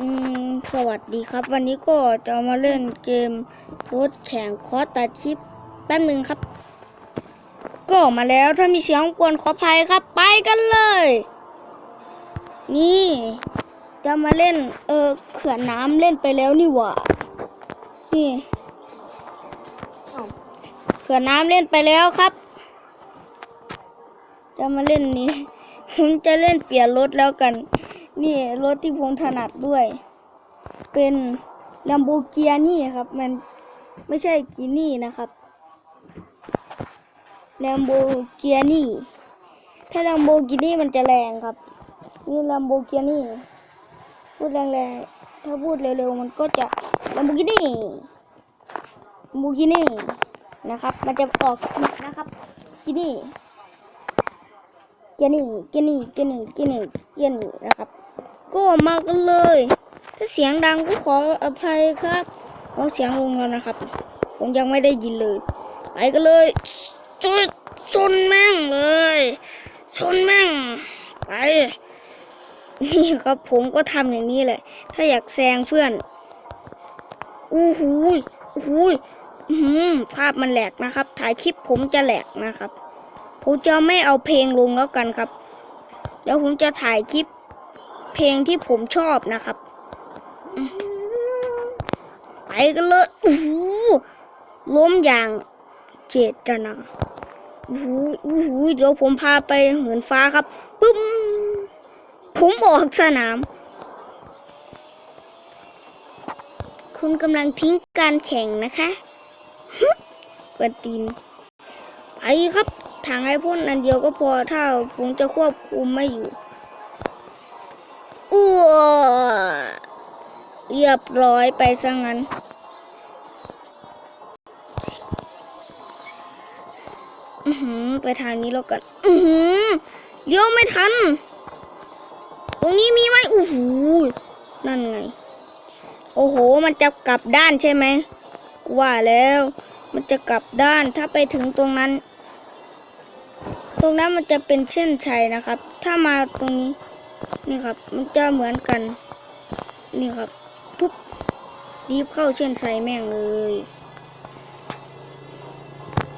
อืมสวัสดีครับ วันนี้ก็จะมาเล่นเกมรถแข่งคอสตัดคลิปแป๊บหนึ่งครับ ก็มาแล้วถ้ามีเสียงกวนขออภัยครับ ไปกันเลย นี่ จะมาเล่น เออเขื่อนน้ำเล่นไปแล้วนี่หว่านี่เขื่อนน้ำเล่นไปแล้วครับ จะมาเล่นนี้ผมจะเล่นเปลี่ยนรถแล้วกัน นี่รถที่ผมถนัดด้วย เป็น Lamborghini ครับ มันไม่ใช่กินี่นะครับ Lamborghini ถ้า Lamborghini มันจะแรงครับ นี่ Lamborghini พูดแรงๆถ้าพูดเร็วๆมันก็จะ Lamborghini Lamborghini นะครับ มันจะออกนะครับ กินี่เกนี่เกียนี่เกียนี่เกียนี่เกียนี่นะครับ ก็มากันเลย ถ้าเสียงดังก็ขออภัยครับเอาเสียงลงแล้วนะครับ ผมยังไม่ได้ยินเลย ไปกันเลยจุดชนแม่งเลยชนแม่งไปนี่ครับผมก็ทำอย่างนี้แหละ ถ้าอยากแซงเพื่อนอู้หูยอู้หูยอื้อหือภาพมันแหลกนะครับ ถ่ายคลิปผมจะแหลกนะครับ ผมจะไม่เอาเพลงลงแล้วกันครับ เดี๋ยวผมจะถ่ายคลิป เพลงที่ผมชอบนะครับ ไปกันเลยโอ้โหล้มอย่างเจตนาโอ้โหโอ้โหเดี๋ยวผมพาไปเหินฟ้าครับปึ้มผมออกสนาม คุณกำลังทิ้งการแข่งนะคะกวนตีนไปครับทางไอ้พ่นอันเดียวก็พอถ้าผมจะควบคุมไม่อยู่อ้ว เรียบร้อยไปซะงั้น อือหือ ไปทางนี้แล้วกัน อือหือเลี้ยวไม่ทัน ตรงนี้มีไหมโอ้โหนั่นไง โอ้โห มันจะกลับด้านใช่ไหมกูว่าแล้ว มันจะกลับด้านถ้าไปถึงตรงนั้น ตรงนั้นมันจะเป็นเส้นชัยนะครับ ถ้ามาตรงนี้ นี่ครับ มันจะเหมือนกัน นี่ครับ ปุ๊บรีบเข้าเส้นชัยแม่งเลย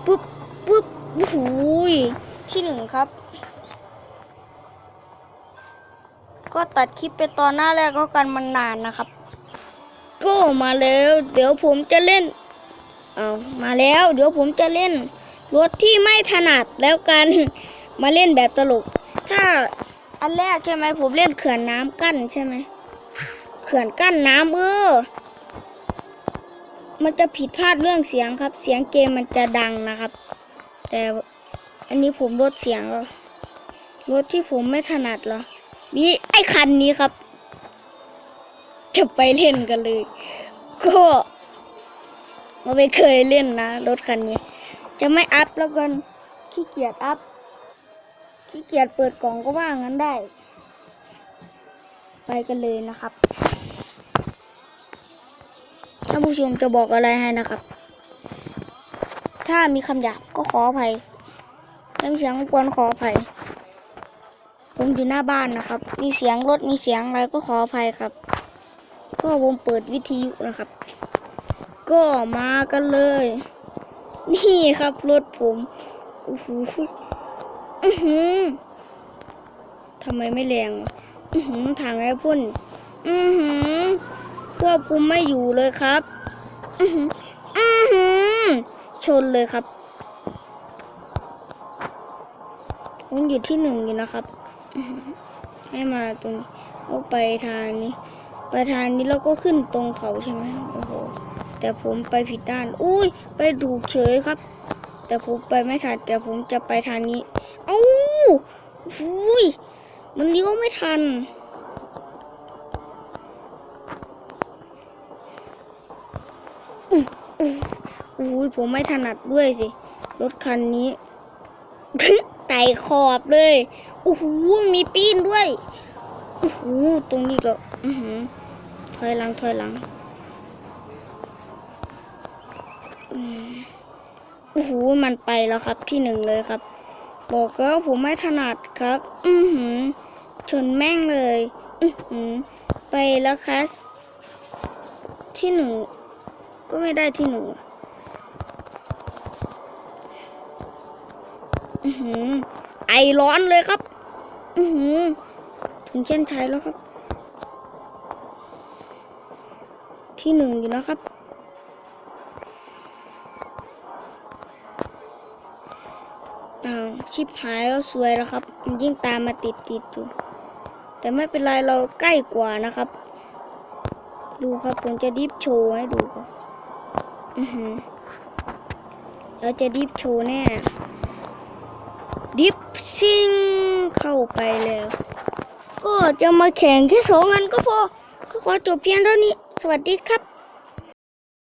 ปุ๊บปุ๊บโอ้โหยที่หนึ่งครับ ก็ตัดคลิปไปตอนหน้าแรกก็กันมันนานนะครับ ก็มาแล้ว เดี๋ยวผมจะเล่นเอามาแล้ว เดี๋ยวผมจะเล่นรถที่ไม่ถนัดแล้วกัน มาเล่นแบบตลก ถ้าอันแรกใช่ไหมผมเล่นเขื่อนน้ำกั้นใช่ไหม เขื่อนกั้นน้ำเออ มันจะผิดพลาดเรื่องเสียงครับ เสียงเกมมันจะดังนะครับ แต่อันนี้ผมลดเสียงแล้วรถที่ผมไม่ถนัดหรอนี่ไอ้คันนี้ครับ จะไปเล่นกันเลย ก็เราไม่เคยเล่นนะ รถคันนี้ จะไม่อัพแล้วกัน ขี้เกียจอัพ ขี้เกียจเปิดกล่องก็ว่างั้นได้ ไปกันเลยนะครับานผู้ชมจะบอกอะไรให้นะครับ ถ้ามีคำหยาบก็ขออภัยถ้ามีเสียงรบกวนขออภัย ผมอยู่หน้าบ้านนะครับ มีเสียงรถมีเสียงอะไรก็ขออภัยครับ ก็ผมเปิดวิทยุนะครับ ก็มากันเลย นี่ครับรถผมโอ้โหอื้อหือทำไมไม่แรงอือหือทางไอ้พุ่นอือหือ ควบคุมไม่อยู่เลยครับ อือหืออือหือชนเลยครับผมอยู่ที่หนึ่งอยู่นะครับอื้อหือให้มาตรงนี้เอาไปทางนี้ ไปทางนี้แล้วก็ขึ้นตรงเขาใช่ไหมโอ้โห แต่ผมไปผิดด้าน อุ้ย ไปถูกเฉยครับ แต่ผมไปไม่ทัน แต่ผมจะไปทางนี้ เอ้าอุ้ย มันเลี้ยวไม่ทัน อุ้ยผมไม่ถนัดด้วยสิ รถคันนี้ไต่ขอบเลยโอ้โหมีปีนด้วยโอ้โหตรงนี้ก็อือหือถอยหลังถอยหลังโอ้โหมันไปแล้วครับที่หนึ่งเลยครับ บอกแล้วผมไม่ถนัดครับ อือหือชนแม่งเลย อือหือไปแล้วคัสที่หนึ่ง ก็ไม่ได้ที่หนึ่งอือหือไอร้อนเลยครับ อือหือถึงเช่นชัยแล้วครับ ที่หนึ่งอยู่นะครับ อ้าว ชิบหายแล้วสวยแล้วครับ มันยิ่งตามมาติดติดๆอยู่ แต่ไม่เป็นไรเราใกล้กว่านะครับ ดูครับ ผมจะดิฟโชว์ให้ดูครับอือหือ เราจะดิฟโชว์แน่ ดิฟซิงเข้าไปแล้ว ก็จะมาแข่งแค่สองอันก็พอ ก็ขอจบเพียงเท่านี้ สวัสดีครับ